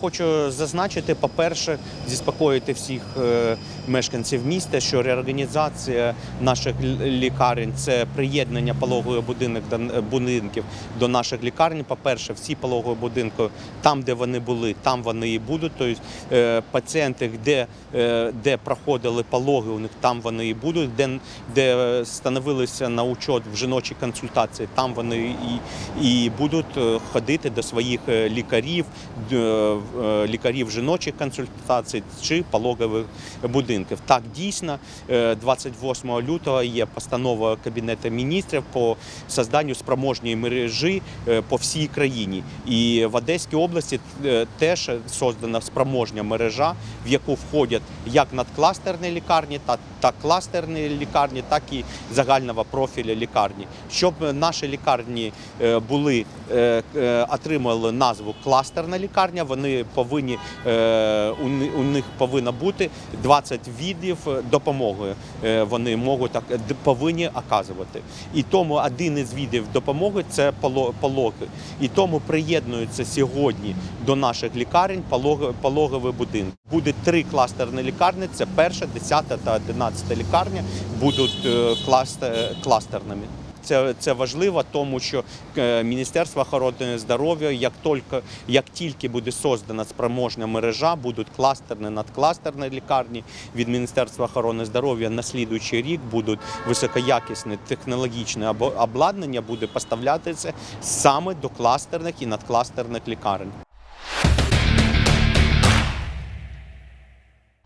Хочу зазначити, по-перше, заспокоїти всіх е, мешканців міста, що реорганізація наших лікарень це приєднання пологових будинків до наших лікарень. По-перше, всі пологові будинки там, де вони були, там вони і будуть. Тобто пацієнти, де, е, де проходили пологи, у них там вони і будуть, де, становилися на учет в жіночій консультації, там вони і, і будуть ходити до своїх лікарів, лікарів жіночих консультацій чи пологових будинків. Так, дійсно, е, 28 лютого є постанова Кабінету міністрів по созданню спроможної мережі е, по всій країні. І в Одеській області е, теж создана спроможня мережа, в яку входять як надкластерні лікарні, та, та кластерні лікарні, так і загального профілю лікарні. Щоб наші лікарні е, були е, е, отримали назву кластерна лікарня, вони повинні е, у, них повинно бути 20 видів е, допомоги. е, Вони можуть так повинні оказувати. І тому один із видів допомоги це поло- пологи. І тому приєднуються сьогодні до наших лікарень пологові будинки. Буде три кластерні лікарні. Це перша, 10 та 11 лікарня будуть е, кластерними. Це, це важливо, тому що е, Міністерство охорони здоров'я, як тільки, як тільки буде создана спроможна мережа, будуть кластерні, надкластерні лікарні від Міністерства охорони здоров'я на слідуючий рік будуть високоякісне технологічне обладнання буде поставлятися саме до кластерних і надкластерних лікарень.